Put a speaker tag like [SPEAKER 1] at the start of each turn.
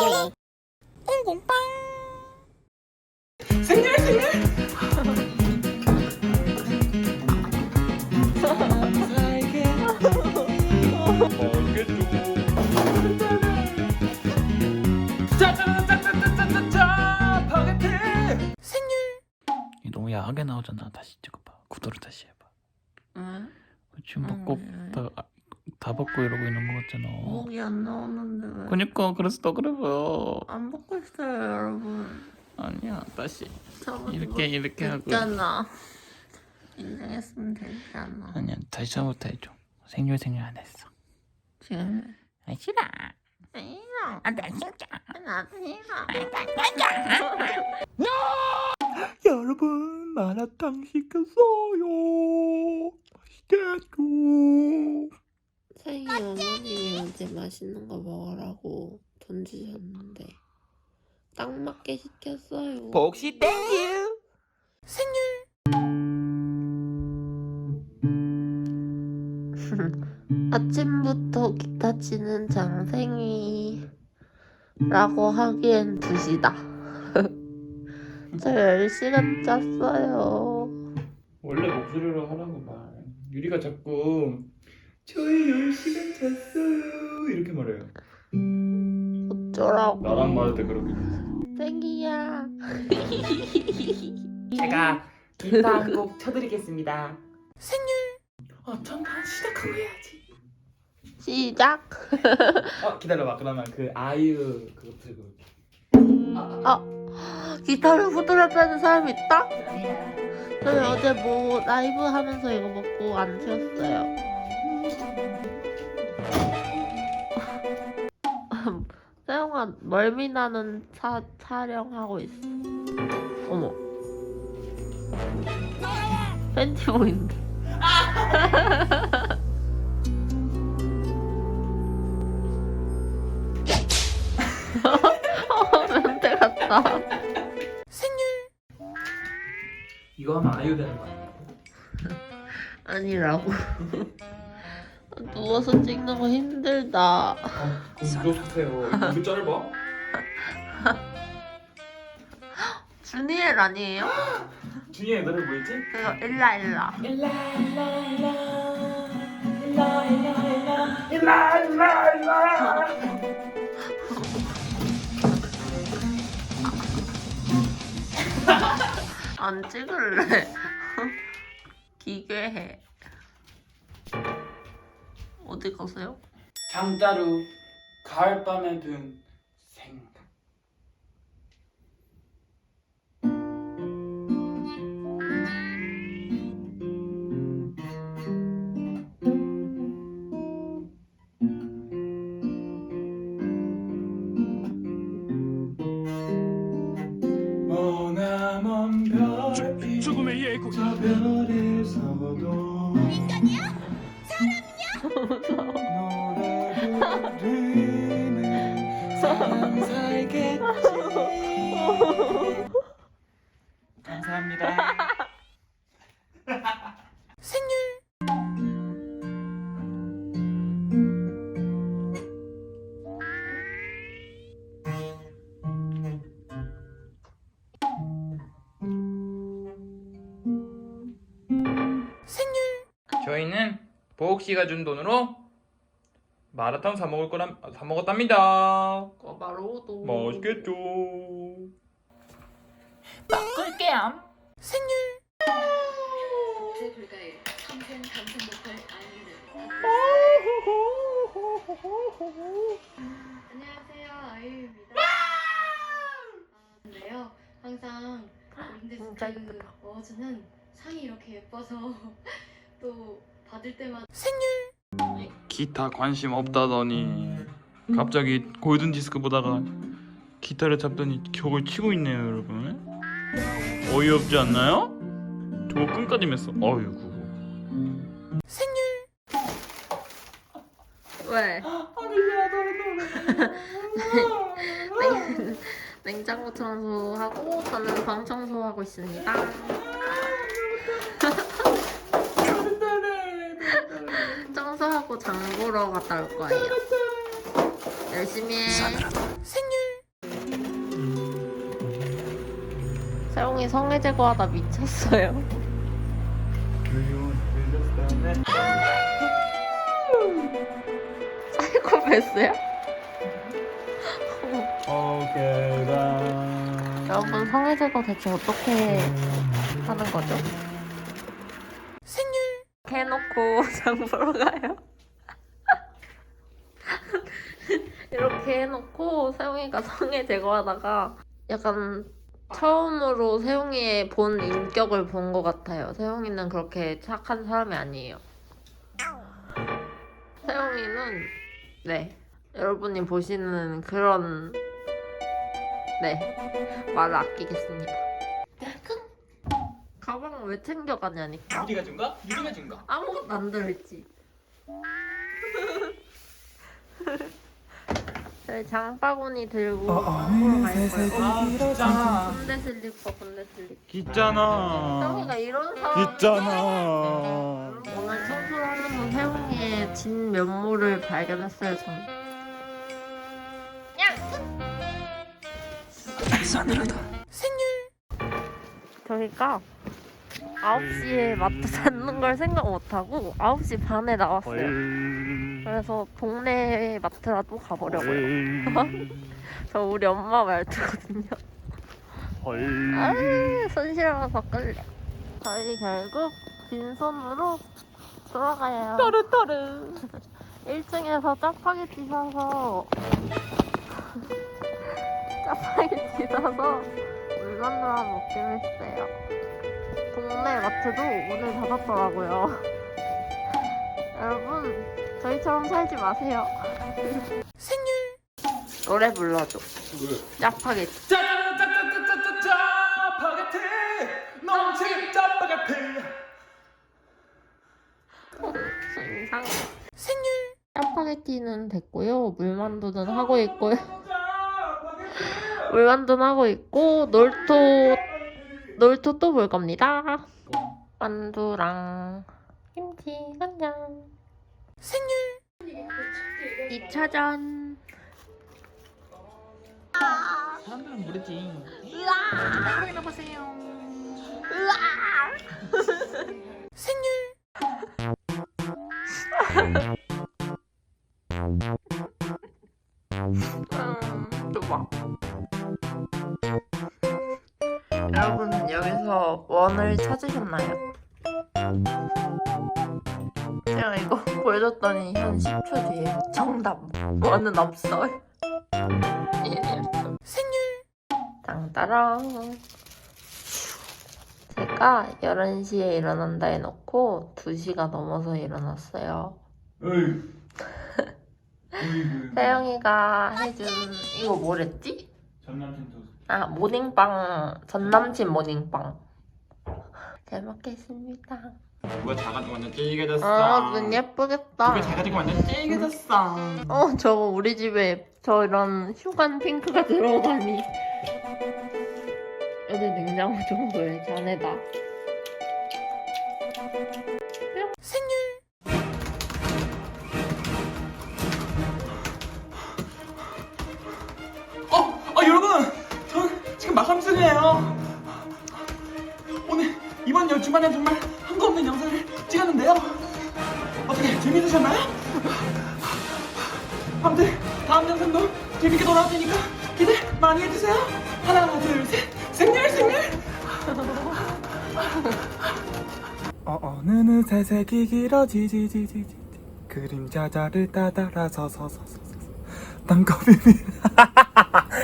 [SPEAKER 1] 바이올린
[SPEAKER 2] 생일 생일 생일 야하게 나오잖아 다시 찍어봐 구도를 다시 해봐
[SPEAKER 3] 응?
[SPEAKER 2] 지금 먹고
[SPEAKER 3] 음.
[SPEAKER 2] 다, 다 먹고 이러고 있는 거 같잖아.
[SPEAKER 3] 목이 안 나오는데 왜?
[SPEAKER 2] 그니까 그래서 더 그래 보여
[SPEAKER 3] 안 먹고 있어요 여러분.
[SPEAKER 2] 아니야 다시.
[SPEAKER 3] 저거
[SPEAKER 2] 이렇게 이렇게 하고.
[SPEAKER 3] 됐잖아. 인정했으면 됐잖아.
[SPEAKER 2] 아니야 다시 처음부터 해줘. 생일 생일 안 했어.
[SPEAKER 3] 지금
[SPEAKER 2] 아 싫어.
[SPEAKER 3] 싫어.
[SPEAKER 2] 안돼 진짜
[SPEAKER 3] 나도 싫어.
[SPEAKER 2] 여러분 마라탕 시켰어요. 맛있겠죠
[SPEAKER 3] 세희 어머님이 어제 맛있는 거 먹으라고 돈 주셨는데 딱 맞게 시켰어요.
[SPEAKER 2] 복시 땡큐! 생일!
[SPEAKER 3] 아침부터 기타 치는 장생이 라고 하기엔 2시다. 저 10시간 잤어요.
[SPEAKER 2] 원래 목소리로 하라고 말 유리가 자꾸 저희 10시간 잤어요 이렇게 말해요
[SPEAKER 3] 어쩌라고
[SPEAKER 2] 나랑 말할 때 그렇게
[SPEAKER 3] 생이야
[SPEAKER 4] 제가 기타 한 곡 쳐드리겠습니다.
[SPEAKER 2] 생일
[SPEAKER 4] 어, 전반 시작하고 해야지.
[SPEAKER 3] 시작
[SPEAKER 4] 어, 기다려봐. 그러면 그 아이유 그거 들고.
[SPEAKER 3] 아 기타를 후드랩하는 사람이 있다? 저희 어제 뭐 라이브 하면서 이거 먹고 안 치웠어요 세영아 멀미 나는 차, 촬영하고 있어. 어머. 팬티 보인다. 어, 멘트 같다.
[SPEAKER 4] 이거 하면 아이유 되는 거 아니야?
[SPEAKER 3] 아니라고 누워서 찍는 거 힘들다.
[SPEAKER 4] 아, 그럼 이거 좋대요. 이거 짧아?
[SPEAKER 3] 준이엘 아니에요?
[SPEAKER 4] 준이의 노래 뭐였지?
[SPEAKER 3] 그래서 일라
[SPEAKER 4] 일라. 일라 일라 일라
[SPEAKER 3] 안 찍을래. 기괴해. 어디 가세요?
[SPEAKER 4] 장자루 가을밤에 든 생각 머나먼 별빛
[SPEAKER 5] 죽음의 예고
[SPEAKER 4] 저 별에서도 인간이야? 사람 살겠지. 감사합니다. 저희는 보옥 씨가 준 돈으로 마라탕 사 먹을 거람 사 먹었답니다.
[SPEAKER 3] 꼬바로도
[SPEAKER 4] 맛있겠죠.
[SPEAKER 3] 끌게요
[SPEAKER 6] 제 불가에 평생 감성 못할 아이는 안녕하세요 아이유입니다. 아, 근데요 항상 근데
[SPEAKER 3] 진짜
[SPEAKER 6] 그
[SPEAKER 3] 예쁘다.
[SPEAKER 6] 어저는 상이 이렇게 예뻐서 또 받을 때마다
[SPEAKER 2] 기타 관심 없다더니 갑자기 골든 디스크 보다가 기타를 잡더니 격을 치고 있네요 여러분. 어이없지 않나요? 저거 끈까지 맸어. 어이구
[SPEAKER 3] 왜? 냉, 냉장고 청소하고 저는 방 청소하고 있습니다 청소하고 장보러 갔다 올 거예요. 열심히 해.
[SPEAKER 2] 생일. 음.
[SPEAKER 3] 세롱이 성애 제거하다 미쳤어요. 사이코패스야? 여러분 성애 제거 대체 어떻게 하는 거죠? 해놓고 장 보러 가요. 이렇게 해놓고 세용이가 성애 제거하다가 약간 처음으로 세용이의 본 인격을 본 것 같아요. 세용이는 그렇게 착한 사람이 아니에요. 세용이는 네 여러분이 보시는 그런 네 말을 아끼겠습니다. 가방 왜 챙겨가냐니까.
[SPEAKER 4] 유리가 준가? 유리가 준가?
[SPEAKER 3] 아무것도 안 들어있지. 저희 장바구니 들고 보러 갈 거예요.
[SPEAKER 2] 아 진짜
[SPEAKER 3] 군대 슬리퍼, 군대 슬리퍼.
[SPEAKER 2] 있잖아
[SPEAKER 3] 세웅이가 이런 사람.
[SPEAKER 2] 있잖아
[SPEAKER 3] 오늘 청소를 하면서 세웅이의 진 면모를 발견했어요, 저는. 저희가 9시에 마트 닫는 걸 생각 못하고 9시 반에 나왔어요. 그래서 동네 마트라도 가보려고요. 저 우리 엄마 말투거든요. 아, 손실어서 끌려. 저희 결국 빈손으로 돌아가요. 따르따르. 1층에서 짜파게티 사서 짜파게티 사서 물건으로 먹기로 했어요. 동네 마트도 오늘 닫았더라고요. 여러분, 저희처럼 살지 마세요. 생일! 노래 불러줘. 짜파게티.
[SPEAKER 2] 짜짜짜짜짜짜짜 파게티 넘치는 짜파게티
[SPEAKER 3] 이상해. 생일! 짜파게티는 됐고요. 물만두는 하고 있고요. 물만두는 하고 있고, 놀토, 놀토 또 볼 겁니다. 만두랑 김치 간장. 생일! 2차전.
[SPEAKER 4] 사람들은 모르지.
[SPEAKER 3] 으아! 보세요. 으아! 생일! 여러분 여기서 원을 찾으셨나요? 제가 이거 보여줬더니 한 10초 뒤에 정답 원은 없어요. 생일 땅따랑 제가 11시에 일어난다 해놓고 2시가 넘어서 일어났어요. 세영이가 해준 이거 뭐랬지?
[SPEAKER 2] 전남친 토스트
[SPEAKER 3] 아 모닝빵 전남친 모닝빵 잘 먹겠습니다.
[SPEAKER 2] 누가 자가지고 완전 찌개졌어
[SPEAKER 3] 아 눈 예쁘겠다.
[SPEAKER 2] 누가 자가지고 완전 찌개졌어
[SPEAKER 3] 어 저거 우리 집에 저 이런 휴관 핑크가 들어오다니. 애들 냉장고 정도의 잔에다.
[SPEAKER 2] 다음 영상도 재밌게 돌아올 테니까 기대 많이 해주세요. 하나, 둘, 셋, 생일 생일.
[SPEAKER 1] 어, 어느 새 색이 길어지지지지지 그림자 자를 따라서 서서서서 땅거미